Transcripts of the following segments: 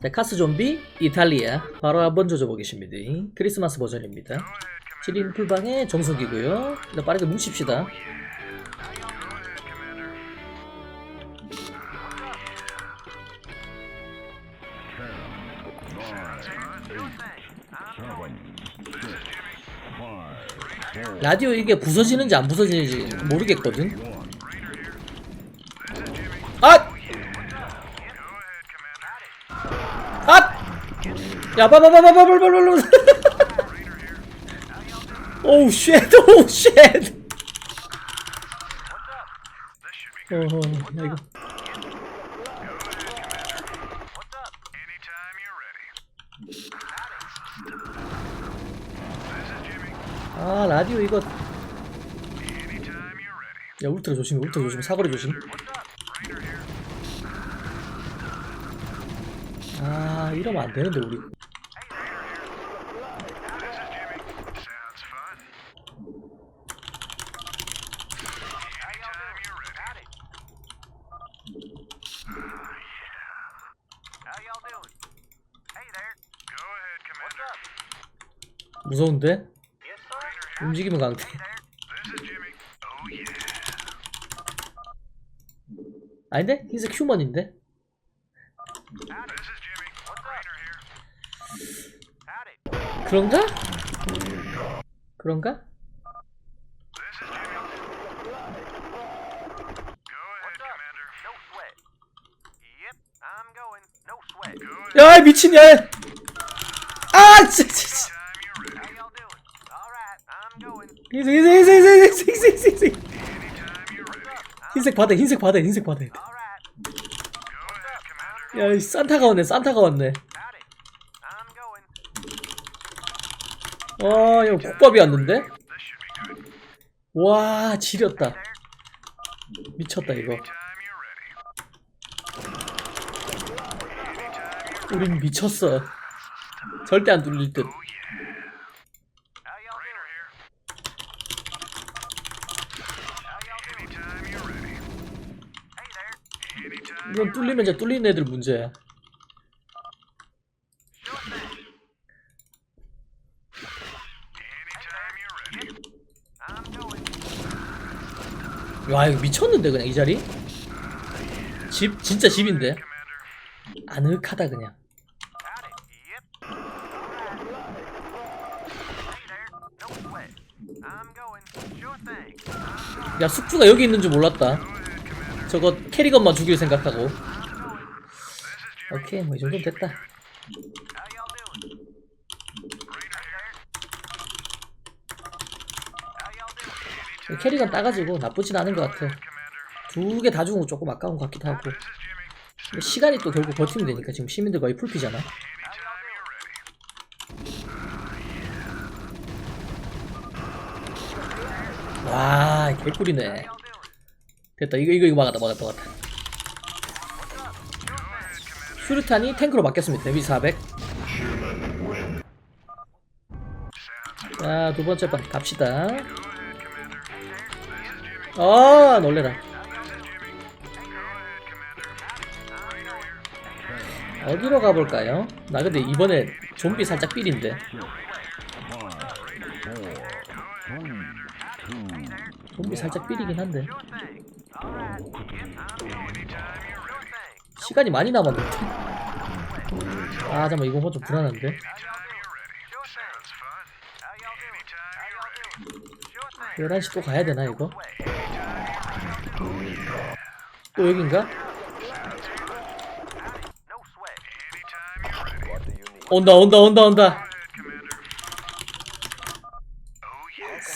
자, 카스 좀비 이탈리아 바로 한번 조져보겠습니다. 크리스마스 버전입니다. 7인 풀방의 정석이고요. 일단 빠르게 뭉칩시다. 라디오 이게 부서지는지 안 부서지는지 모르겠거든. 아! 아! 야, 봐봐봐봐봐봐봐봐. 오우 쉣, 오우 쉣. 어허, 나 이거. 아 라디오 이거 야 울트라 조심 울트라 조심 사거리 조심 아 이러면 안 되는데 우리 무서운데? 움직이면 강태. 아닌데? 흰색 휴먼인데? 그런가? 그런가? 야 미친 야! 아 진짜. 흰색 흰색 흰색 흰색 흰색 흰색 흰색. 흰색 받아 흰색 받아 흰색 받아 All right. Go ahead, Commander. 야이 산타가 왔네 산타가 왔네. 와 이거 국밥이 왔는데. 와 지렸다. 미쳤다 이거. 우린 미쳤어 절대 안 뚫릴 듯 이건 뚫리면 이제 뚫리는 애들 문제야. 와 이거 미쳤는데 그냥 이 자리 집 진짜 집인데. 아늑하다 그냥. 야 숙주가 여기 있는 줄 몰랐다 저거 캐리건만 죽일 생각하고 오케이 뭐 이 정도면 됐다? 캐리건 따가지고 나쁘진 않은 것 같아. 두 개 다 죽은 거 조금 아까운 것 같기도 하고 시간이 또 결국 버티면 되니까 지금 시민들 거의 풀피잖아. 와 개꿀이네? 됐다. 이거 이거 이거 막았다 막았다 막았다. 수류탄이 탱크로 바뀌었습니다. 데미 400 자 두 번째 번 갑시다. 아 놀래라. 어디로 가볼까요? 나 근데 이번에 좀비 살짝 삘인데. 좀비 살짝 삘이긴 한데 시간이 많이 남았는데 아 잠깐만 이거 좀 불안한데? 11시 또 가야 되나 이거? 또 여긴가? 온다 온다 온다 온다.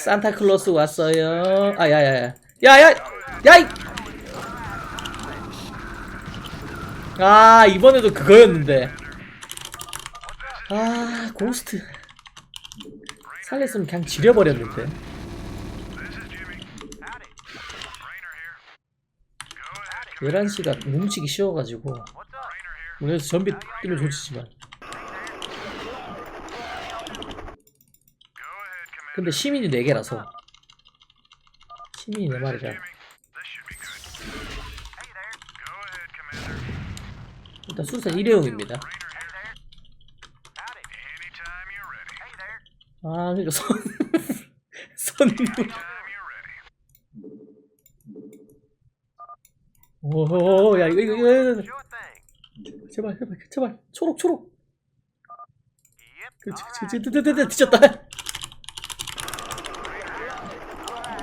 산타클로스 왔어요. 아 야야야. 야야 야이 아 이번에도 그거였는데 아 고스트 살렸으면 그냥 지려버렸는데 Howdy. Rainer here. Go ahead. 11시가 뭉치기 쉬워가지고. 그래서 전비 뛰면 좋지만. 근데 시민이 4개라서 시민이 4마리라 그 수사 일회용입니다. 아, 그니까 손, 손. 오호, 야, 이거, 이거, 이거. 제발, 제발, 제발. 초록, 초록. 그렇지, 그렇지, 드드드드, 뒤졌다.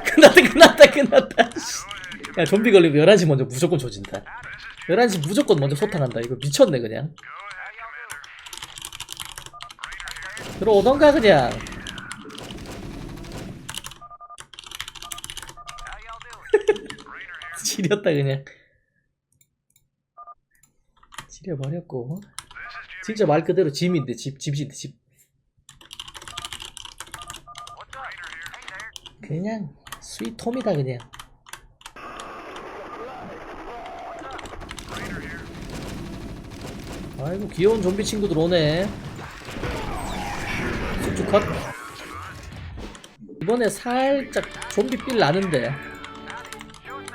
끝났다, 끝났다, 끝났다. 야, 좀비 걸리면 11시 먼저 무조건 조진다. 11시 무조건 먼저 소탕한다. 이거 미쳤네 그냥. 들어오던가 그냥? 지렸다 그냥. 지려버렸고. 진짜 말 그대로 짐인데 집 집인데 집. 그냥 스위트홈이다 그냥 아이고 귀여운 좀비 친구들 오네 쑥쑥 컷 이번에 살짝 좀비 빌 나는데 Sure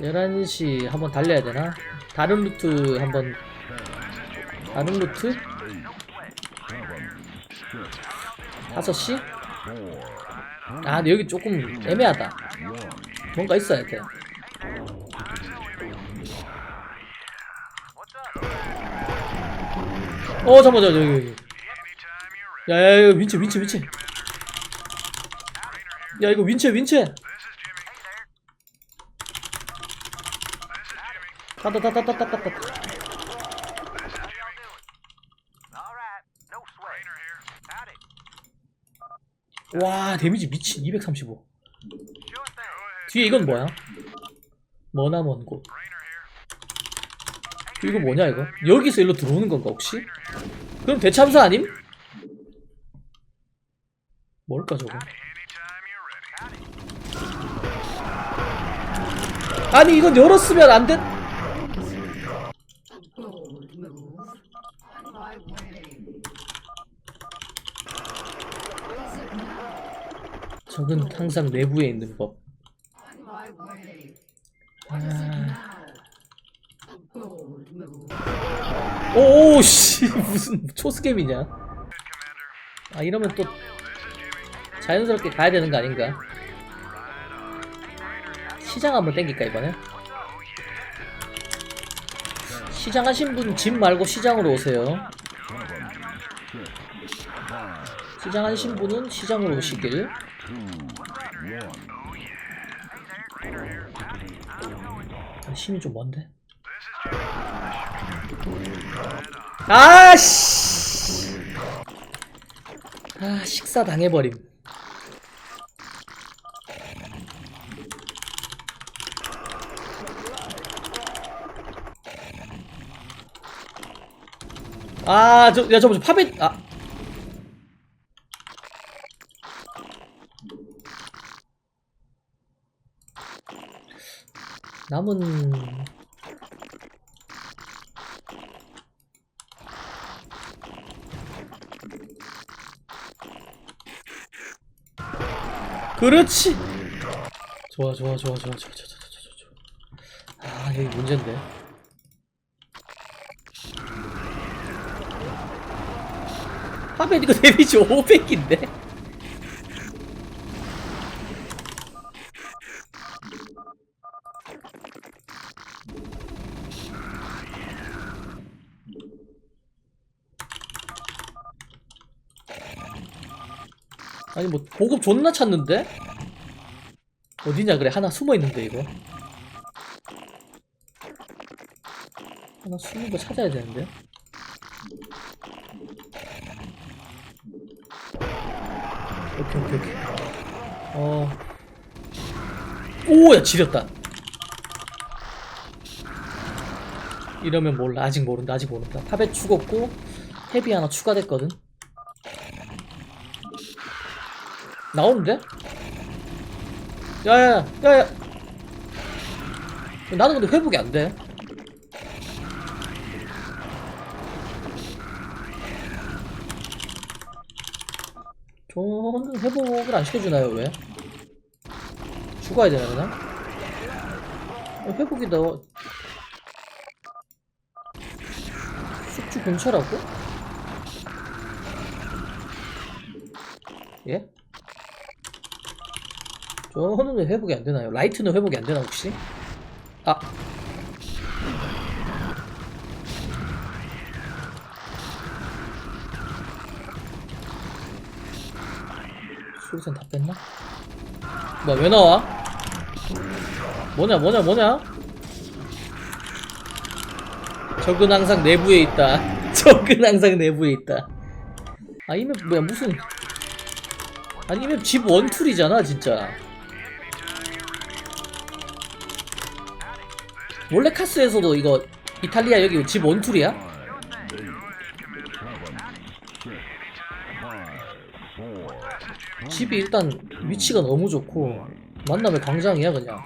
thing. 11시 한번 달려야 되나? 다른 루트 한번 다른 루트? 5시? 아 근데 여기 조금 애매하다 뭔가 있어야 돼 어 잠깐만 여기 여기 야야야 윈체 윈체 윈체 야 이거 윈체 윈체 따따따따따따따. 와 데미지 미친 235 Sure thing. 뒤에 이건 뭐야? 머나먼 곳 이거 뭐냐 이거? 여기서 일로 들어오는 건가 혹시? 그럼 대참사 아님? 뭘까 저거? 아니 이건 열었으면 안 돼? 적은 항상 내부에 있는 법. 아... 오 씨 무슨 초스겜이냐? 아 이러면 또 자연스럽게 가야 되는 거 아닌가? 시장 한번 땡길까 이번에? 시장 하신 분 집 말고 시장으로 오세요. 시장 하신 분은 시장으로 오시길. 아, 힘이 좀 먼데? 아씨! 아, 식사 당해버림. 아, 저, 야, 저거, 저 파벳, 아. 남은 그렇지. 좋아 좋아 좋아 좋아 좋아 좋아 좋아 좋아 아. 여기 문제인데. 하면 이거 데미지 500인데 아니 뭐 보급 존나 찾는데? 어디냐 그래? 하나 숨어 있는데 이거. 하나 숨은 거 찾아야 되는데. 오케이 오케이 오케이. 어. 오야 지렸다. 이러면 몰라. 아직 모른다 아직 모른다. 팝에 죽었고 헤비 하나 추가됐거든 나오는데? 야야야 야 야 나는 근데 회복이 안돼 저는 회복을 안 시켜주나요 왜? 죽어야 되나 그냥? 어, 회복이 너 숙주 근처라고? 예? 저는 왜 회복이 안 되나요? 라이트는 회복이 안 되나 혹시? 아 수류탄 다 뺐나? 뭐야 왜 나와? 뭐냐 뭐냐 뭐냐? 적은 항상 내부에 있다 적은 항상 내부에 있다 아 이맵 뭐야 무슨 아니 이맵 집 원툴이잖아 진짜 원래 카스에서도 이거 이탈리아 여기 집 원툴이야? 집이 일단 위치가 너무 좋고 만남의 광장이야 그냥.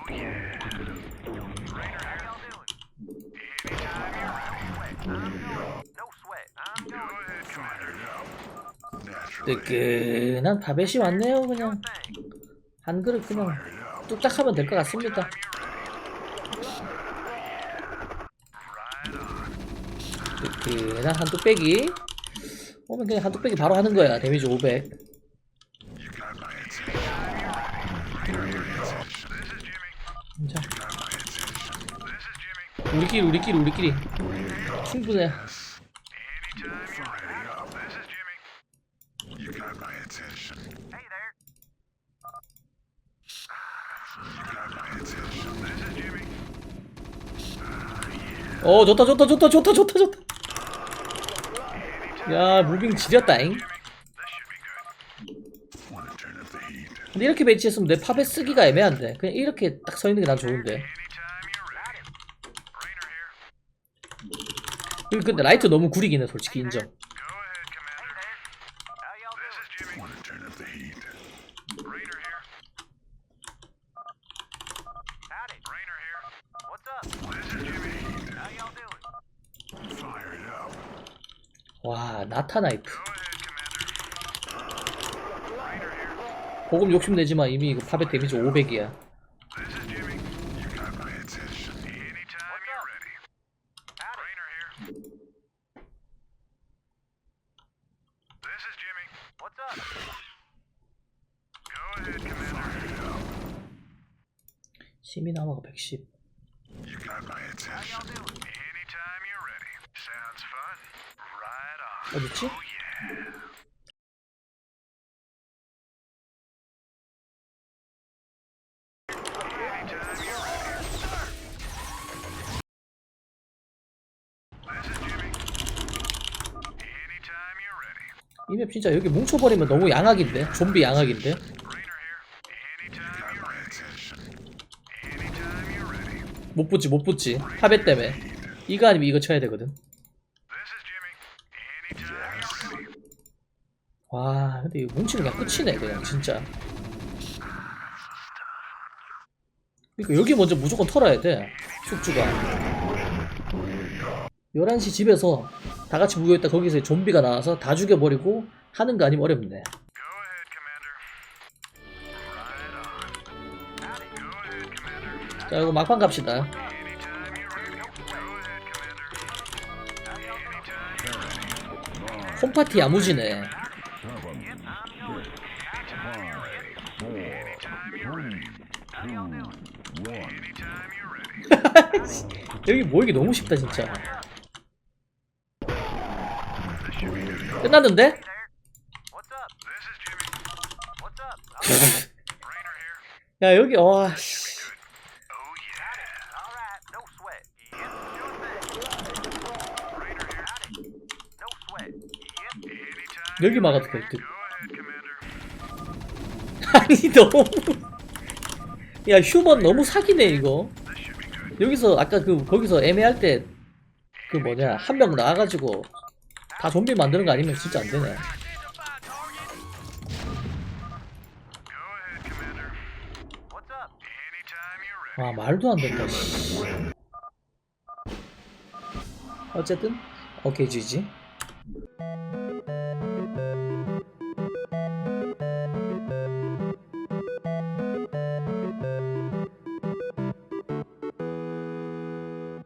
뜨끈한 밥에시 왔네요 그냥 한 그릇 그냥 뚝딱 하면 될 것 같습니다 뜨끈한 한 뚝배기. 오면 그냥 한 뚝배기 바로 하는 거야 데미지 500 자. 우리끼리 우리끼리 우리끼리. 충분해. 어 좋다 좋다 좋다 좋다 좋다 좋다 야 무빙 지렸다잉. 근데 이렇게 배치했으면 내 팝에 쓰기가 애매한데. 그냥 이렇게 딱 서 있는 게 난 좋은데. 근데 라이트 너무 구리긴 해 솔직히 인정 와 나타나이트 보급 욕심내지만 이미 이거 팝의 데미지 500이야 What's up? Howdy. Rainer here. This is Jimmy. What's up? Go ahead, Commander. 시민하마가 110 어딨지? Oh yeah. Anytime you're ready. This is Jimmy. Anytime you're ready. 이맵 진짜 여기 뭉쳐버리면 너무 양악인데 좀비 양악인데. 못 붙지 못 붙지 파베 때문에 이거 아니면 이거 쳐야 되거든 와 근데 이거 뭉치는 그냥 끝이네 그냥 진짜 그러니까 여기 먼저 무조건 털어야 돼 숙주가 11시 집에서 다 같이 모여있다 거기서 좀비가 나와서 다 죽여버리고 하는 거 아니면 어렵네. 자 이거 막판 갑시다? 홈파티 야무지네 여기 모이기 너무 쉽다 진짜 끝났는데? Uh. 야 여기 와 씨. Oh. 여기 막아도 될 듯. 아니 너무 야 휴먼 너무 사기네 이거 여기서 아까 그 거기서 애매할 때 그 뭐냐 한 명 나와가지고 다 좀비 만드는 거 아니면 진짜 안 되네 Go ahead, Commander. What's up? Anytime you're ready. 와 말도 안 된다 씨. 어쨌든 오케이 지지